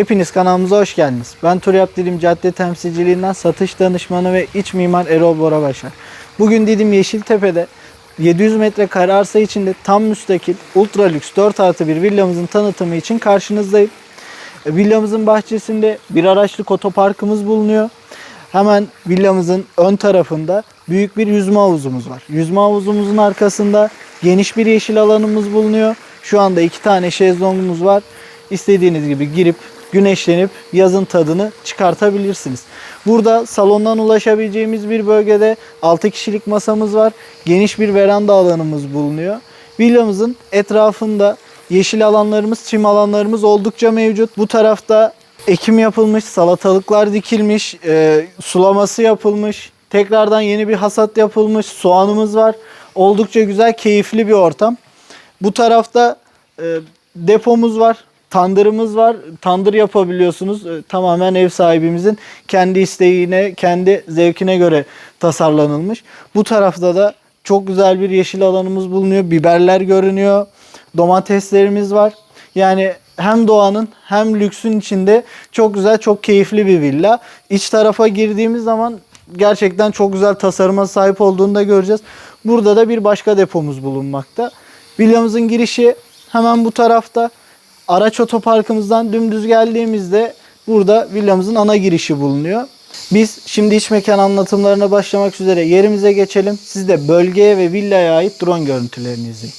Hepiniz kanalımıza hoş geldiniz. Ben Turyap Dilim Cadde Temsilciliğinden satış danışmanı ve iç mimar Erol Borabaşar. Bugün Didim Yeşiltepe'de 700 metrekare arsa içinde tam müstakil ultra lüks 4 artı bir villamızın tanıtımı için karşınızdayım. E, Villamızın bahçesinde bir araçlık otoparkımız bulunuyor. Hemen villamızın ön tarafında büyük bir yüzme havuzumuz var. Yüzme havuzumuzun arkasında geniş bir yeşil alanımız bulunuyor. Şu anda iki tane şezlongumuz var. İstediğiniz gibi girip güneşlenip yazın tadını çıkartabilirsiniz. Burada salondan ulaşabileceğimiz bir bölgede 6 kişilik masamız var. Geniş bir veranda alanımız bulunuyor. Villamızın etrafında yeşil alanlarımız, çim alanlarımız oldukça mevcut. Bu tarafta ekim yapılmış, salatalıklar dikilmiş, e, sulaması yapılmış. Tekrardan yeni bir hasat yapılmış, soğanımız var. Oldukça güzel, keyifli bir ortam. Bu tarafta e, depomuz var, tandırımız var. Tandır yapabiliyorsunuz. E, tamamen ev sahibimizin kendi isteğine, kendi zevkine göre tasarlanılmış. Bu tarafta da çok güzel bir yeşil alanımız bulunuyor. Biberler görünüyor. Domateslerimiz var. Yani hem doğanın hem lüksün içinde çok güzel, çok keyifli bir villa. İç tarafa girdiğimiz zaman gerçekten çok güzel tasarıma sahip olduğunu da göreceğiz. Burada da bir başka depomuz bulunmakta. Villamızın girişi hemen bu tarafta. Araç otoparkımızdan dümdüz geldiğimizde burada villamızın ana girişi bulunuyor. Biz şimdi iç mekan anlatımlarına başlamak üzere yerimize geçelim. Siz de bölgeye ve villaya ait drone görüntülerini izleyin.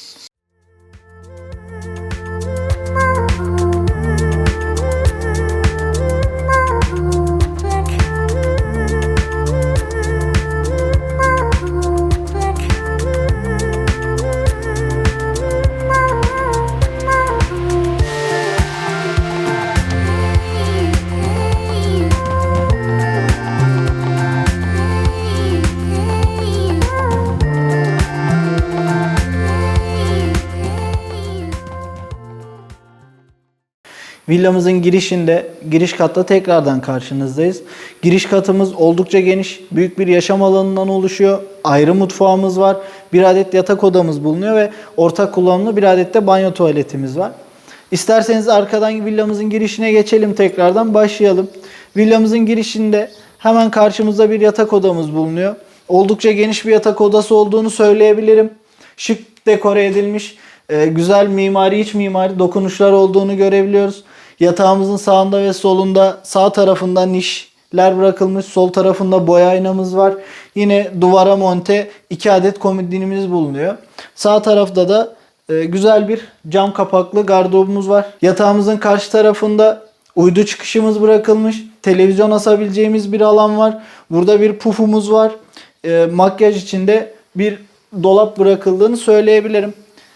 Villamızın girişinde, giriş katta tekrardan karşınızdayız. Giriş katımız oldukça geniş, büyük bir yaşam alanından oluşuyor. Ayrı mutfağımız var, bir adet yatak odamız bulunuyor ve ortak kullanımlı bir adet de banyo tuvaletimiz var. İsterseniz arkadan villamızın girişine geçelim tekrardan başlayalım. Villamızın girişinde hemen karşımızda bir yatak odamız bulunuyor. Oldukça geniş bir yatak odası olduğunu söyleyebilirim. Şık dekore edilmiş, e, güzel mimari iç mimari dokunuşlar olduğunu görebiliyoruz. Yatağımızın sağında ve solunda sağ tarafında nişler bırakılmış. Sol tarafında boya aynamız var. Yine duvara monte iki adet komodinimiz bulunuyor. Sağ tarafta da e, güzel bir cam kapaklı gardırobumuz var. Yatağımızın karşı tarafında uydu çıkışımız bırakılmış. Televizyon asabileceğimiz bir alan var. Burada bir pufumuz var. E, makyaj içinde bir dolap bırakıldığını söyleyebilirim.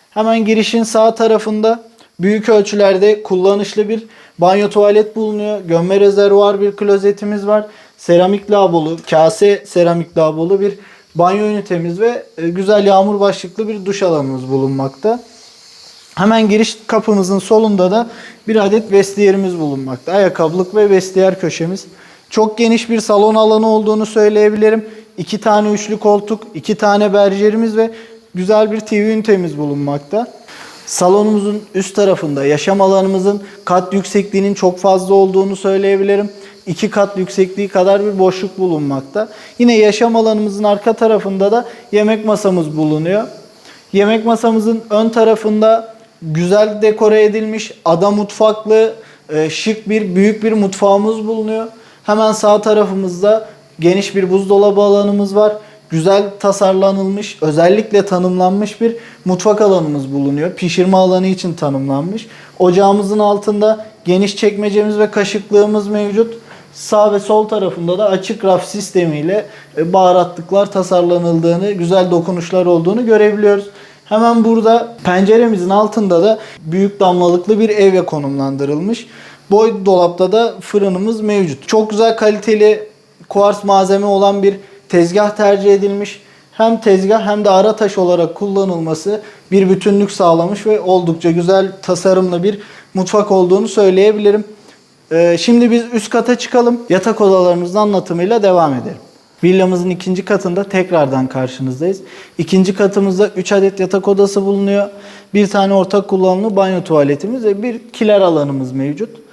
Hemen girişin sağ tarafında büyük ölçülerde kullanışlı bir banyo tuvalet bulunuyor. Gömme rezervuar bir klozetimiz var. Seramik lavabolu, kase seramik lavabolu bir banyo ünitemiz ve e, güzel yağmur başlıklı bir duş alanımız bulunmakta. Hemen giriş kapımızın solunda da bir adet vestiyerimiz bulunmakta. Ayakkabılık ve vestiyer köşemiz. Çok geniş bir salon alanı olduğunu söyleyebilirim. İki tane üçlü koltuk, iki tane berjerimiz ve güzel bir TV ünitemiz bulunmakta. Salonumuzun üst tarafında yaşam alanımızın kat yüksekliğinin çok fazla olduğunu söyleyebilirim. İki kat yüksekliği kadar bir boşluk bulunmakta. Yine yaşam alanımızın arka tarafında da yemek masamız bulunuyor. Yemek masamızın ön tarafında güzel dekore edilmiş ada mutfaklı e, şık bir büyük bir mutfağımız bulunuyor. Hemen sağ tarafımızda geniş bir buzdolabı alanımız var. Güzel tasarlanılmış, özellikle tanımlanmış bir mutfak alanımız bulunuyor. Pişirme alanı için tanımlanmış. Ocağımızın altında geniş çekmecemiz ve kaşıklığımız mevcut. Sağ ve sol tarafında da açık raf sistemiyle e, baharatlıklar tasarlanıldığını, güzel dokunuşlar olduğunu görebiliyoruz. Hemen burada penceremizin altında da büyük damlalıklı bir eve konumlandırılmış. Boy dolapta da fırınımız mevcut. Çok güzel kaliteli kuars malzeme olan bir tezgah tercih edilmiş. Hem tezgah hem de ara taş olarak kullanılması bir bütünlük sağlamış ve oldukça güzel tasarımlı bir mutfak olduğunu söyleyebilirim. Ee, şimdi biz üst kata çıkalım. Yatak odalarımızın anlatımıyla devam edelim. Villamızın ikinci katında tekrardan karşınızdayız. İkinci katımızda 3 adet yatak odası bulunuyor. Bir tane ortak kullanımlı banyo tuvaletimiz ve bir kiler alanımız mevcut.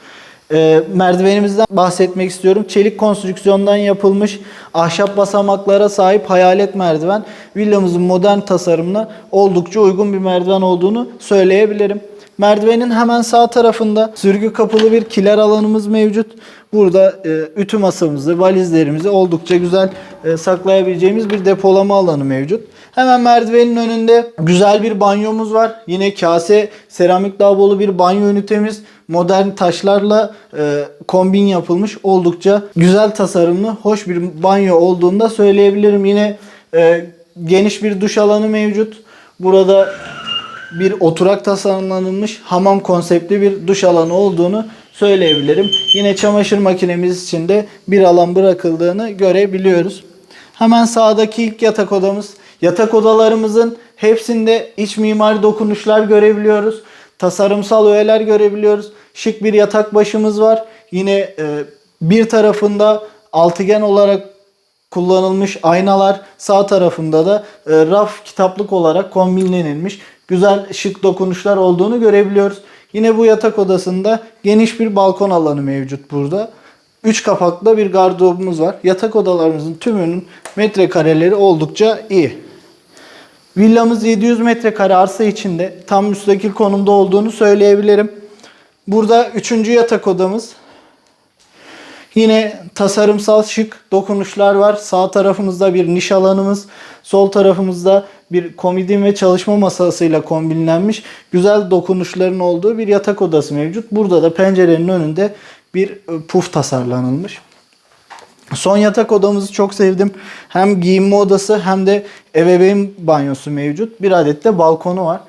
Ee, merdivenimizden bahsetmek istiyorum. Çelik konstrüksiyondan yapılmış ahşap basamaklara sahip hayalet merdiven. Villamızın modern tasarımına oldukça uygun bir merdiven olduğunu söyleyebilirim. Merdivenin hemen sağ tarafında sürgü kapılı bir kiler alanımız mevcut. Burada e, ütü masamızı, valizlerimizi oldukça güzel e, saklayabileceğimiz bir depolama alanı mevcut. Hemen merdivenin önünde güzel bir banyomuz var. Yine kase, seramik lavabolu bir banyo ünitemiz. Modern taşlarla e, kombin yapılmış. Oldukça güzel tasarımlı, hoş bir banyo olduğunu da söyleyebilirim. Yine e, geniş bir duş alanı mevcut. Burada bir oturak tasarlanmış hamam konseptli bir duş alanı olduğunu söyleyebilirim. Yine çamaşır makinemiz için de bir alan bırakıldığını görebiliyoruz. Hemen sağdaki ilk yatak odamız. Yatak odalarımızın hepsinde iç mimari dokunuşlar görebiliyoruz. Tasarımsal öğeler görebiliyoruz. Şık bir yatak başımız var. Yine e, bir tarafında altıgen olarak kullanılmış aynalar sağ tarafında da e, raf kitaplık olarak kombinlenilmiş güzel şık dokunuşlar olduğunu görebiliyoruz. Yine bu yatak odasında geniş bir balkon alanı mevcut burada. 3 kapaklı bir gardırobumuz var. Yatak odalarımızın tümünün metrekareleri oldukça iyi. Villamız 700 metrekare arsa içinde tam müstakil konumda olduğunu söyleyebilirim. Burada 3. yatak odamız. Yine tasarımsal şık dokunuşlar var. Sağ tarafımızda bir niş alanımız, sol tarafımızda bir komodin ve çalışma masasıyla kombinlenmiş güzel dokunuşların olduğu bir yatak odası mevcut. Burada da pencerenin önünde bir e, puf tasarlanılmış. Son yatak odamızı çok sevdim. Hem giyinme odası hem de ebeveyn banyosu mevcut. Bir adet de balkonu var.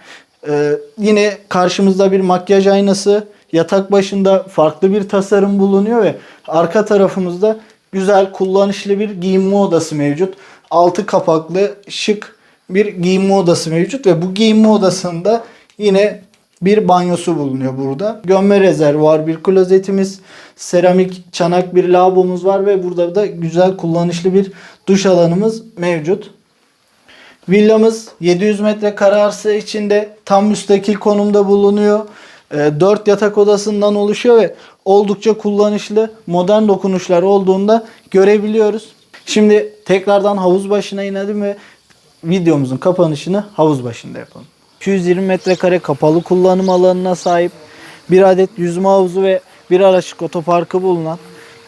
Ee, yine karşımızda bir makyaj aynası. Yatak başında farklı bir tasarım bulunuyor ve arka tarafımızda güzel kullanışlı bir giyinme odası mevcut. Altı kapaklı şık bir giyinme odası mevcut ve bu giyinme odasında yine bir banyosu bulunuyor burada. Gömme rezervuar, bir klozetimiz, seramik çanak bir lavabomuz var ve burada da güzel kullanışlı bir duş alanımız mevcut. Villamız 700 metrekare arsa içinde tam müstakil konumda bulunuyor. 4 yatak odasından oluşuyor ve oldukça kullanışlı modern dokunuşlar olduğunu da görebiliyoruz. Şimdi tekrardan havuz başına inelim ve videomuzun kapanışını havuz başında yapalım. 220 metrekare kapalı kullanım alanına sahip bir adet yüzme havuzu ve bir araçlık otoparkı bulunan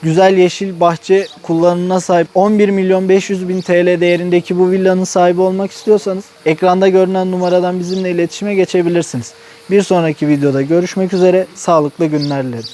güzel yeşil bahçe kullanımına sahip 11 milyon 500 bin TL değerindeki bu villanın sahibi olmak istiyorsanız ekranda görünen numaradan bizimle iletişime geçebilirsiniz. Bir sonraki videoda görüşmek üzere sağlıklı günler dilerim.